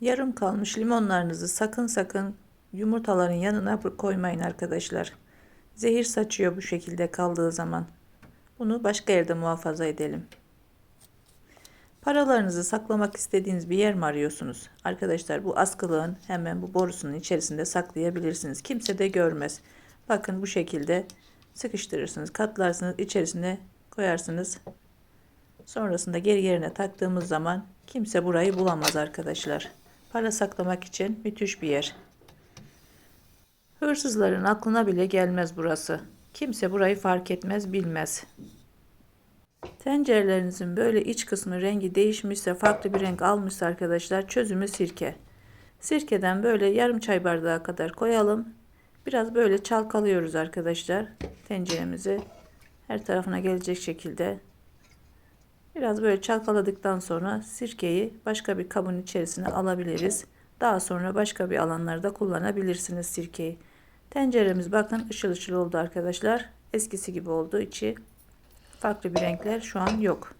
Yarım kalmış limonlarınızı sakın sakın yumurtaların yanına koymayın arkadaşlar. Zehir saçıyor bu şekilde kaldığı zaman. Bunu başka yerde muhafaza edelim. Paralarınızı saklamak istediğiniz bir yer mi arıyorsunuz? Arkadaşlar bu askılığın hemen bu borusunun içerisinde saklayabilirsiniz. Kimse de görmez. Bakın bu şekilde sıkıştırırsınız, katlarsınız, içerisine koyarsınız. Sonrasında geri yerine taktığımız zaman kimse burayı bulamaz arkadaşlar. Para saklamak için müthiş bir yer. Hırsızların aklına bile gelmez burası. Kimse burayı fark etmez, bilmez. Tencerelerinizin böyle iç kısmı rengi değişmişse, farklı bir renk almışsa arkadaşlar çözümü sirke. Sirkeden böyle yarım çay bardağı kadar koyalım. Biraz böyle çalkalıyoruz arkadaşlar tenceremizi. Her tarafına gelecek şekilde. Biraz böyle çalkaladıktan sonra sirkeyi başka bir kabın içerisine alabiliriz. Daha sonra başka bir alanlarda kullanabilirsiniz sirkeyi. Tenceremiz bakın ışıl ışıl oldu arkadaşlar. Eskisi gibi oldu içi. Farklı bir renkler şu an yok.